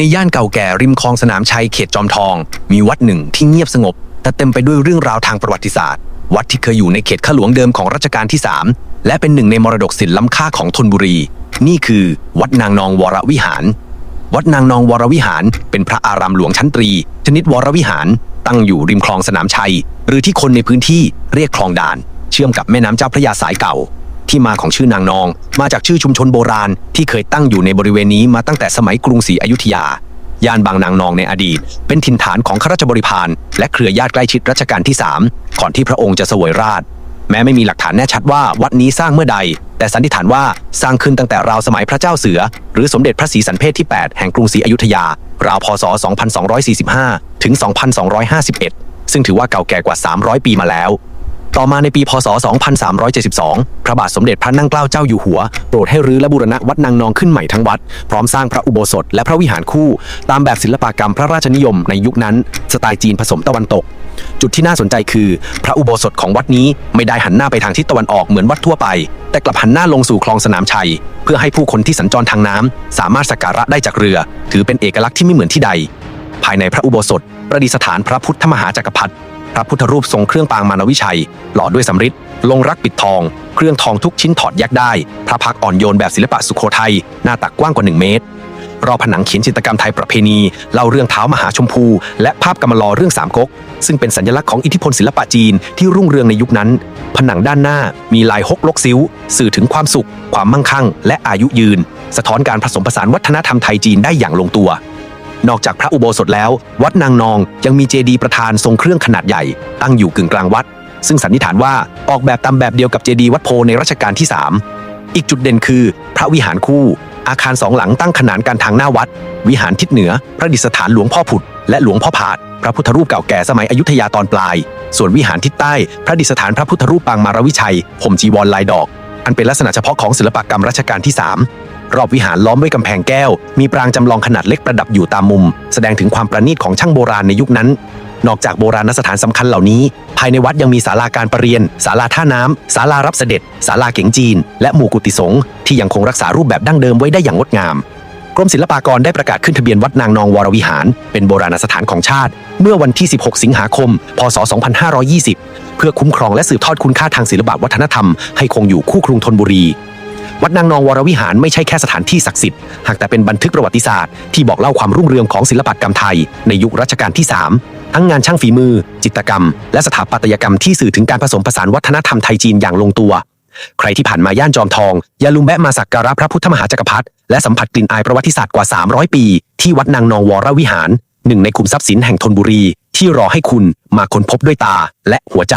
ในย่านเก่าแก่ริมคลองสนามชัยเขตจอมทอง มีวัดหนึ่งที่เงียบสงบ แต่เต็มไปด้วยเรื่องราวทางประวัติศาสตร์ วัดที่เคยอยู่ในเขตข้าหลวงเดิมของรัชกาลที่ 3 และเป็นหนึ่งในมรดกศิลป์ล้ำค่าของธนบุรี นี่คือ วัดนางนองวรวิหาร วัดนางนองวรวิหาร เป็นพระอารามหลวงชั้นตรี ชนิดวรวิหาร ตั้งอยู่ริมคลองสนามชัย หรือที่คนในพื้นที่เรียกคลองด่าน เชื่อมกับแม่น้ำเจ้าพระยาสายเก่า ที่มาของชื่อนางนอง มาจากชื่อชุมชนโบราณ ที่เคยตั้งอยู่ในบริเวณนี้มาตั้งแต่สมัยกรุงศรีอยุธยา ย่านบางนางนองในอดีต เป็นถิ่นฐานของข้าราชบริพารและเครือญาติใกล้ชิดรัชกาลที่ 3 ก่อนที่พระองค์จะเสวยราช แม้ไม่มีหลักฐานแน่ชัดว่าวัดนี้สร้างเมื่อใด แต่สันนิษฐานว่าสร้างขึ้นตั้งแต่ราวสมัยพระเจ้าเสือ หรือสมเด็จพระศรีสันเพศที่ 8 แห่งกรุงศรีอยุธยา ราวพศ 2245 ถึง 2251 ซึ่งถือว่าเก่าแก่กว่า 300 ปีมาแล้ว ต่อมาในปีพศ 2372 พระบาทสมเด็จพระนั่งเกล้าเจ้าอยู่หัว โปรดให้รื้อและบูรณะวัดนางนองขึ้นใหม่ทั้งวัด พร้อมสร้างพระอุโบสถและพระวิหารคู่ ตามแบบศิลปกรรมพระราชนิยมในยุคนั้น สไตล์จีนผสมตะวันตก จุดที่น่าสนใจคือ พระอุโบสถของวัดนี้ไม่ได้หันหน้าไปทางทิศตะวันออกเหมือนวัดทั่วไป แต่กลับหันหน้าลงสู่คลองสนามชัย เพื่อให้ผู้คนที่สัญจรทางน้ำสามารถสักการะได้จากเรือ ถือเป็นเอกลักษณ์ที่ไม่เหมือนที่ใด ภายในพระอุโบสถ ประดิษฐานพระพุทธมหาจักรพรรดิ พระพุทธรูปทรงเครื่องปางมารวิชัย หล่อด้วยสำริดลงรักปิดทอง เครื่องทองทุกชิ้นถอดแยกได้ พระพักอ่อนโยนแบบศิลปะสุโขทัยหน้าตักกว้างกว่า 1 เมตร รอบผนังเขียนจิตรกรรมไทยประเพณีเล่าเรื่องเท้ามหาชมพู และภาพกำมะลอเรื่องสามก๊กซึ่งเป็นสัญลักษณ์ของอิทธิพลศิลปะจีนที่รุ่งเรืองในยุคนั้น ผนังด้านหน้ามีลายฮกลกซิ้ว สื่อถึงความสุข ความมั่งคั่ง และอายุยืน สะท้อนการผสมผสานวัฒนธรรมไทยจีนได้อย่างลงตัว นอกจากพระอุโบสถแล้ว วัดนางนองยังมีเจดีย์ประธานทรงเครื่องขนาดใหญ่ ตั้งอยู่กึ่งกลางวัด ซึ่งสันนิษฐานว่าออกแบบตามแบบเดียวกับเจดีย์วัดโพในรัชกาลที่ 3 อีกจุดเด่นคือ พระวิหารคู่ อาคารสองหลังตั้งขนานกันทางหน้าวัด วิหารทิศเหนือประดิษฐานหลวงพ่อผุด และหลวงพ่อผาด พระพุทธรูปเก่าแก่สมัยอยุธยาตอนปลาย ส่วนวิหารทิศใต้พระดิษฐานพระพุทธรูปปางมารวิชัยห่มจีวรลายดอก อันเป็นลักษณะเฉพาะของศิลปกรรมรัชกาลที่ 3 รอบวิหารล้อมด้วยกำแพงแก้ว มีปรางจำลองขนาดเล็กประดับอยู่ตามมุม แสดงถึงความประณีตของช่างโบราณในยุคนั้น นอกจากโบราณสถานสำคัญเหล่านี้ ภายในวัดยังมีศาลาการประเรียนศาลาท่าน้ำศาลารับเสด็จศาลาเก๋งจีน และหมู่กุฏิสงฆ์ที่ยังคงรักษารูปแบบดั้งเดิมไว้ได้อย่างงดงามกรมศิลปากรได้ประกาศขึ้นทะเบียนวัดนางนองวรวิหาร เป็นโบราณสถานของชาติ เมื่อวันที่ 16 สิงหาคม พศ 2520 เพื่อคุ้มครองและสืบทอดคุณค่าทางศิลปวัฒนธรรมให้คงอยู่คู่กรุงธนบุรี วัดนางนองวรวิหารไม่ใช่แค่สถานที่ศักดิ์สิทธิ์หากแต่เป็นบันทึกประวัติศาสตร์ที่บอกเล่าความรุ่งเรืองของศิลปกรรมไทย ในยุครัชกาลที่ 3 ทั้งงานช่างฝีมือ จิตรกรรม และสถาปัตยกรรมที่สื่อถึงการผสมผสานวัฒนธรรมไทยจีนอย่างลงตัว ใครที่ผ่านมาย่านจอมทอง อย่าลืมแวะมาสักการะพระพุทธมหาจักรพรรดิและสัมผัสกลิ่นอายประวัติศาสตร์กว่า 300 ปี ที่วัดนางนองวรวิหารหนึ่งในคุมทรัพย์สินแห่งธนบุรี ที่รอให้คุณมาค้นพบด้วยตาและหัวใจ